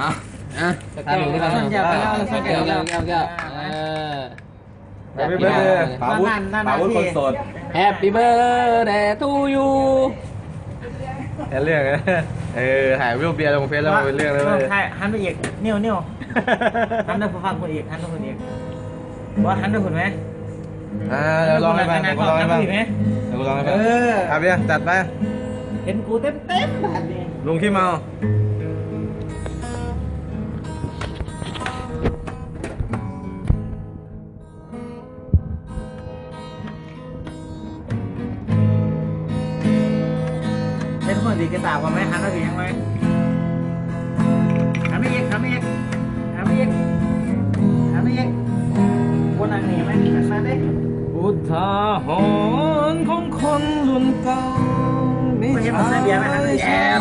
อะอะทานหนูที่บ้านแก้วแก้วแก้วแก้วแก้วแก้วเออไม่เป็นไรป๋าวุฒิป๋าวุฒิคนโสดแฮปปี้เบิร์ดเดย์ทูยูแค่เรื่องนะเออถ่ายรูปเบียร์ลงเฟซแล้วมันเป็นเรื่องแล้วเลยใช่หันไปอีกเนี่ยวเนี่ยวหันไปฟังคนอีกหันไปคนอีกว่าหันไปคนไหมอ่าเดี๋ยวลองให้บ้างเดี๋ยวกูลองให้บ้างเดี๋ยวกูลองให้บ้างเออครับเบียร์จัดไปเห็นกูเต็มเต็มๆแบบนี้ลุงขี้เมา เห็นคนดีกระตากว่าไหมหันไปอีกยังไหมหันไปอีกหันไปอีกหันไปอีกหันไปอีกคนนั่งหนีไหมหันมาดิอุทาหรณ์ของคนรุ่นเก่าไม่ใช่แย่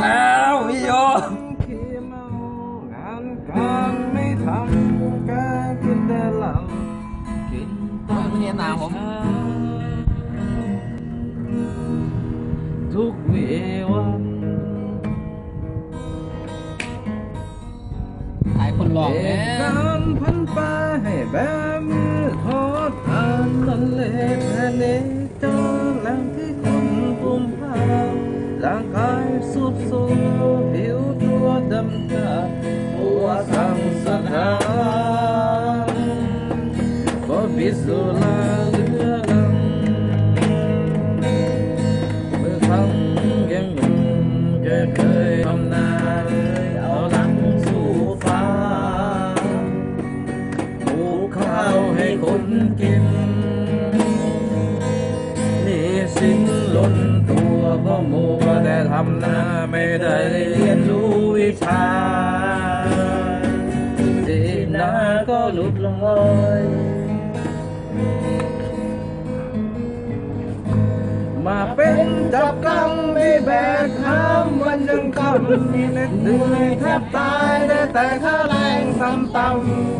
แล้วไม่ยอมขี้เมางานการไม่ทำการกินแต่เหล้ากินตัวเนี้ยตาทุกเววันถ่ายค กันี่ารพันไปให้แบบ คนกินนี่สิ้นล้นตัวเพราะมัวแต่ทำนาไม่ได้เรียนรู้วิชาดีนาก็หลุดลอย นจับกังไม่แบกข้ามวันยังคำมีเล็ดหนื่อยแทบตายได้แต่ค่าแรงทำต่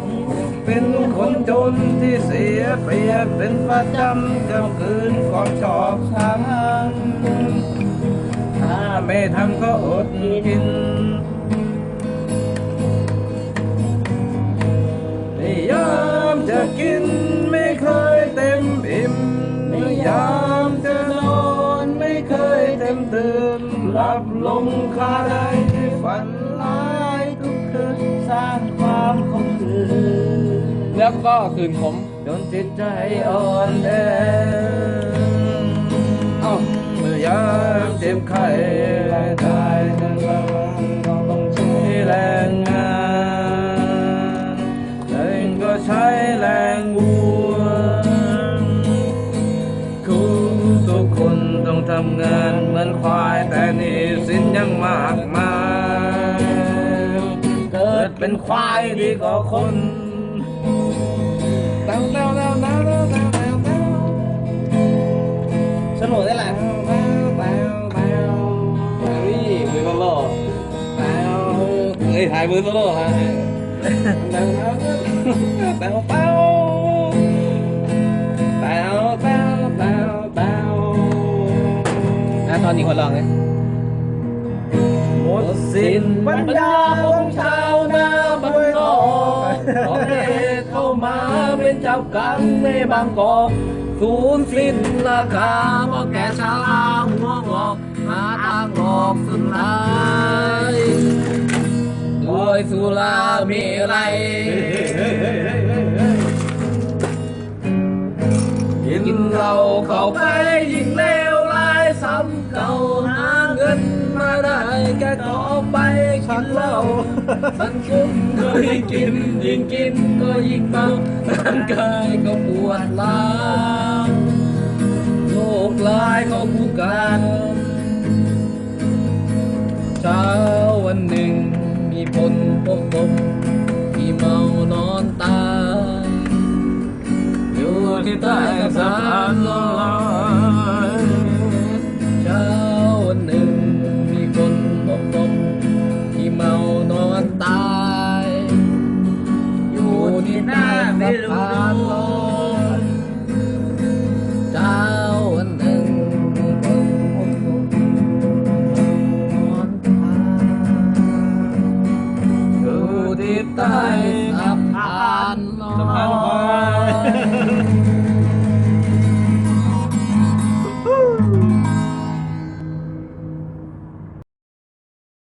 ำเป็นคนจนที่เสียเปรียบเป็นประจำกับคืนความชอบช้ำถ้าไม่ทำก็อดกินไม่ยอมจะกิน นหลับลงคาใดที่ฝันร้ายทุกคืนสร้างความคงคืนแล้วก็คืนผมจนจิตใจอ่อนแอเมื่อยามเจ็บไข้ตายทั้ง ดเป็นควายดีกว่าคนแล้วแล้วแล้วแล้วแล้วแล้วสนุกได้แหละนี่มือโซโล่แฮ้ยถ่ายมือโซโล่ฮะแล้วแล้วแล้วแล้วแล้วตอนนี้คนลองเลยหมดสิ้นบรรดาของ จับกันในบางกอกสูญสิ้นราคาเพราะแก่ชาลาหัวงอกหาทางออกสุดท้ายด้วยสุรามีไรกินเราเข้าไป ฉันเล่าสันคุ้มก็ยิ่งกิน ยิ่งกินก็ยิ่งเมาร่างกายก็ปวดร้าวโรคร้ายก็ผู้กันเช้าวันหนึ่งมีพลพบผมที่เมานอนตายอยู่ที่ใต้สะพานลอย ผ่านลอยาวหนึ่งคงหมมนอนตาอยู่ที่ใต้สะพานลอย